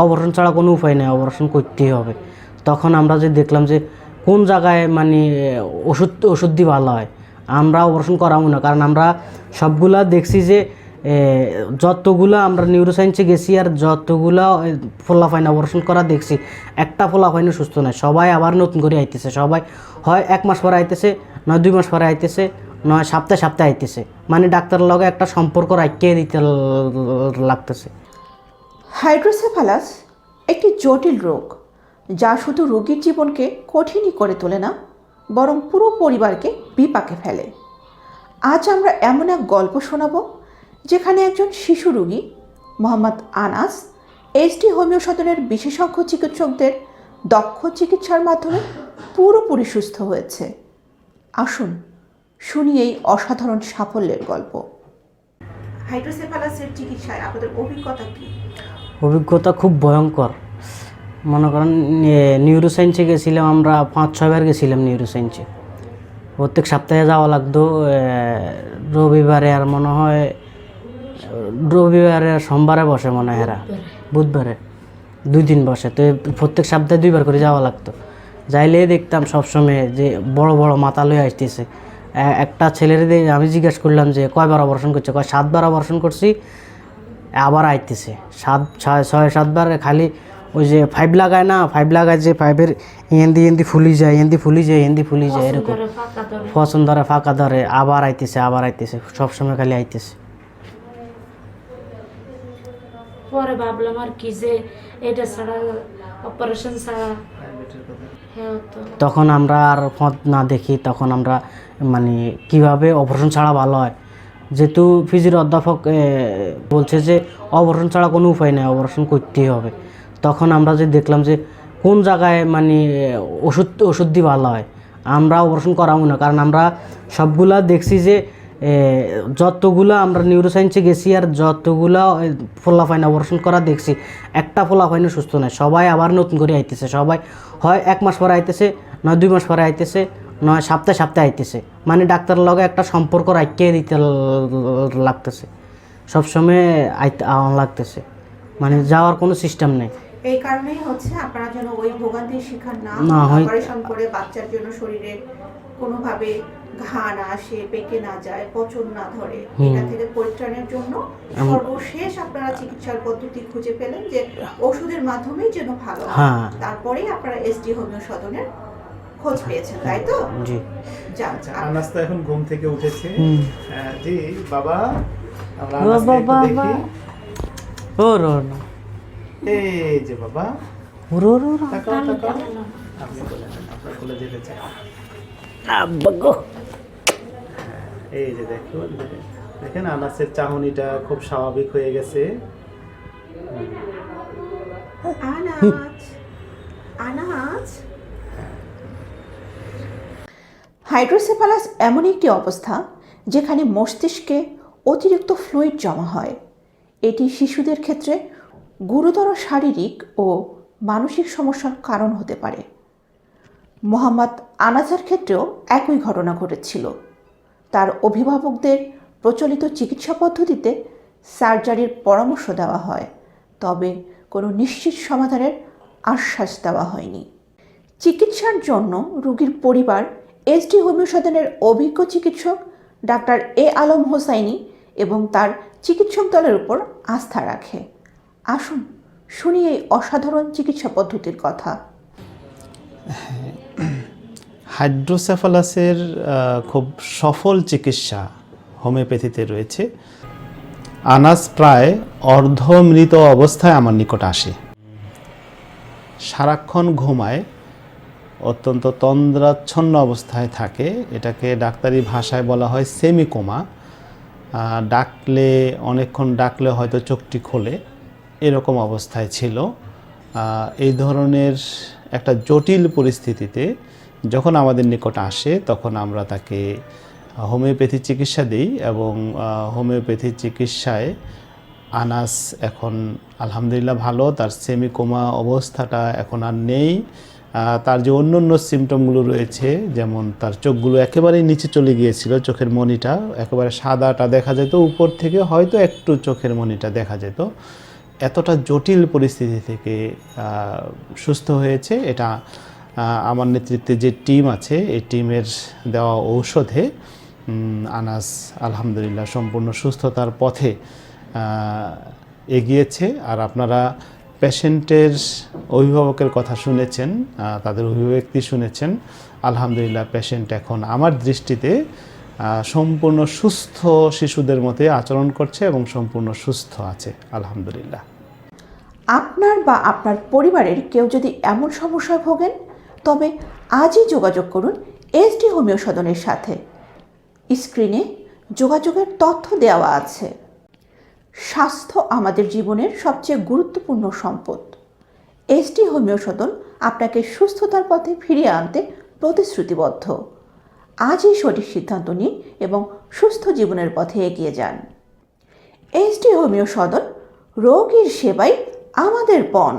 Operation ছাড়া কোনো উপায় নেই অপারেশন করতেই হবে। তখন আমরা যে দেখলাম যে কোন জায়গায় মানে ওষুধ ওষুধ দিয়ে ভালো হয়, আমরা অপারেশন করাবো না। কারণ আমরা সবগুলা দেখছি যে যতগুলা আমরা নিউরোসায়েন্সে গেছি আর যতগুলা ফোলাফাইন অপারেশন করা দেখছি, একটা ফোলাফাইনও সুস্থ নয় সবাই আবার নতুন করে আইতেছে। সবাই হয় এক মাস পরে আইতেছে, নয় দুই মাস পরে আইতেছে, নয় সপ্তাহে সপ্তাহে আইতেছে। মানে ডাক্তারের লগে একটা সম্পর্ক রাখিয়ে দিতে লাগতেছে। হাইড্রোসেফালাস একটি জটিল রোগ, যা শুধু রোগীর জীবনকে কঠিনই করে তোলে না, বরং পুরো পরিবারকে বিপাকে ফেলে। আজ আমরা এমন এক গল্প শোনাব, যেখানে একজন শিশু রোগী, মোহাম্মদ আনাস এসডি হোমিও সদনের বিশেষজ্ঞ চিকিৎসকদের দক্ষ চিকিৎসার মাধ্যমে পুরোপুরি সুস্থ হয়েছে। আসুন শুনি এই অসাধারণ সাফল্যের গল্প। হাইড্রোসেফালাসের চিকিৎসায় আপনাদের অভিজ্ঞতা কী? অভিজ্ঞতা খুব ভয়ঙ্কর। মনে করেন নিউরোসায়েন্সে গেছিলাম আমরা পাঁচ ছয়বার গেছিলাম নিউরোসায়েন্সে প্রত্যেক সপ্তাহে যাওয়া লাগতো রবিবারে আর মনে হয়, রবিবারে আর সোমবারে বসে মনে হয় এরা। বুধবারে, দুই দিন বসে। তো প্রত্যেক সপ্তাহে দুইবার করে যাওয়া লাগতো। যাইলে দেখতাম সবসময় যে, বড় বড় মাথা লয়ে আসতেছে। একটা ছেলের আমি জিজ্ঞেস করলাম যে, কয়বার অপারেশন করছে? কয়, সাতবার অপারেশন করছি? আবার আইতেছে। সাত ছয় ছয় সাতবার খালি ওই যে ফাইভ লাগায় না ফাইভ লাগায় যে ফাইভের এন্দি এন্দি ফুলি যায় এন্দি ফুলি যায় এন্দি ফুলি যায় এরকম। পছন্দ ধরে ফাঁকা ধরে। আবার আইতেছে আবার আইতেছে সবসময় খালি আইতেছে। পরে ভাবলাম আর কি যে এটা ছাড়া অপারেশন ছাড়া তখন আমরা আর পথ না দেখি তখন আমরা মানে কীভাবে অপারেশন ছাড়া ভালো হয়? যেহেতু ফিজির অধ্যাপক বলছে যে অপারেশন ছাড়া কোনো উপায় নেই, অপারেশন করতেই হবে। তখন আমরা যে দেখলাম যে কোন জায়গায় মানে ওষুধ ওষুধ দিয়ে ভালো হয়, আমরা অপারেশন করাবো না। কারণ আমরা সবগুলা দেখছি যে যতগুলা আমরা নিউরোসায়েন্সে গেছি আর যতগুলা ফোলাফাইন অপারেশন করা দেখছি, একটা ফোলাফাইনও সুস্থ নয় সবাই আবার নতুন করে আইতেছে। সবাই হয় এক মাস পরে আইতেছে, নয় দুই মাস পরে আইতেছে। নয় সপ্তাহে সপ্তাহে আইতেছে। মানে ডাক্তারের লগে একটা সম্পর্ক রাখিয়ে দিতে লাগতেছে। সবসময় আইতে আওয়ান লাগতেছে। মানে যাওয়ার কোনো সিস্টেম নেই। এই কারণেই হচ্ছে আপনারা যেন ওই ভোগান্তির শিকার না না হয়। অপারেশন করে বাচ্চার জন্য শরীরে কোনোভাবে ঘা না আসে পেকে না যায় পচন না ধরে। এটা থেকে পরিত্রাণের জন্য সর্বশেষ আপনারা চিকিৎসার পদ্ধতি খুঁজে পেলেন যে ওষুধের মাধ্যমেই যেন ভালো। হ্যাঁ। তারপরেই আপনারা এসডি হোমিও সদনের খোঁজ পেয়েছেন তাই তো? জি। আচ্ছা আনাস তো এখন ঘুম থেকে উঠেছে। হুম। জি বাবা ও রো না এই যে বাবা। ও রো রো রো। তাকাও তাকাও। আপনি বলে আপনার কোলে যেতে চাই। আব্বা এই যে দেখুন দেখেন আনাসের চাহনিটা খুব স্বাভাবিক হয়ে গেছে। আনাজ আনাজ। হাইড্রোসেফালাস এমন একটি অবস্থা যেখানে মস্তিষ্কে অতিরিক্ত ফ্লুইড জমা হয়। এটি শিশুদের ক্ষেত্রে গুরুতর শারীরিক ও মানসিক সমস্যার কারণ হতে পারে। মোহাম্মদ আনাজের ক্ষেত্রেও একই ঘটনা ঘটেছিল। তার অভিভাবকদের প্রচলিত চিকিৎসা পদ্ধতিতে সার্জারির পরামর্শ দেওয়া হয়, তবে কোনো নিশ্চিত সমাধানের আশ্বাস দেওয়া হয়নি। চিকিৎসার জন্য রোগীর পরিবার এসডি হোমিও সদনের অভিজ্ঞ চিকিৎসক ডাক্তার এ আলম হোসাইনি এবং তার চিকিৎসক দলের উপর আস্থা রাখে। আসুন, শুনি এই অসাধারণ চিকিৎসা পদ্ধতির কথা। হাইড্রোসেফালাসের খুব সফল চিকিৎসা হোমিওপ্যাথিতে রয়েছে। আনাস প্রায় অর্ধমৃত অবস্থায় আমার নিকট আসে। সারাক্ষণ ঘুমায় অত্যন্ত তন্দ্রাচ্ছন্ন অবস্থায় থাকে। এটাকে ডাক্তারি ভাষায় বলা হয় সেমিকোমা। ডাকলে, অনেকক্ষণ ডাকলে হয়তো চোখটি খোলে। এরকম অবস্থায় ছিল। এই ধরনের একটা জটিল পরিস্থিতিতে যখন আমাদের নিকট আসে, তখন আমরা তাকে হোমিওপ্যাথি চিকিৎসা দিই এবং হোমিওপ্যাথি চিকিৎসায় আনাস এখন আলহামদুলিল্লাহ ভালো। তার সেমিকোমা অবস্থাটা এখন আর নেই। তার যে অন্য অন্য সিমটমগুলো রয়েছে, যেমন তার চোখগুলো একেবারেই নিচে চলে গিয়েছিল, চোখের মনিটা, একেবারে সাদাটা দেখা যেত, উপর থেকে হয়তো একটু চোখের মনিটা দেখা যেত। এতটা জটিল পরিস্থিতি থেকে সুস্থ হয়েছে। এটা আমার নেতৃত্বে যে টিম আছে, এই টিমের দেওয়া ঔষধে আনাস আলহামদুলিল্লাহ সম্পূর্ণ সুস্থতার পথে এগিয়েছে। আর আপনারা পেশেন্টের অভিভাবকের কথা শুনেছেন তাদের অভিব্যক্তি শুনেছেন, আলহামদুলিল্লাহ পেশেন্ট এখন আমার দৃষ্টিতে সম্পূর্ণ সুস্থ শিশুদের মতে আচরণ করছে এবং সম্পূর্ণ সুস্থ আছে, আলহামদুলিল্লাহ। আপনার বা আপনার পরিবারের কেউ যদি এমন সমস্যায় ভোগেন, তবে আজই যোগাযোগ করুন এসডি হোমিও সদনের সাথে। স্ক্রিনে যোগাযোগের তথ্য দেওয়া আছে। স্বাস্থ্য আমাদের জীবনের সবচেয়ে গুরুত্বপূর্ণ সম্পদ। এসটি হোমিও সদন আপনাকে সুস্থতার পথে ফিরিয়ে আনতে প্রতিশ্রুতিবদ্ধ। আজই সঠিক সিদ্ধান্ত নিন এবং সুস্থ জীবনের পথে এগিয়ে যান। এসটি হোমিও সদন, রোগীর সেবাই আমাদের পণ।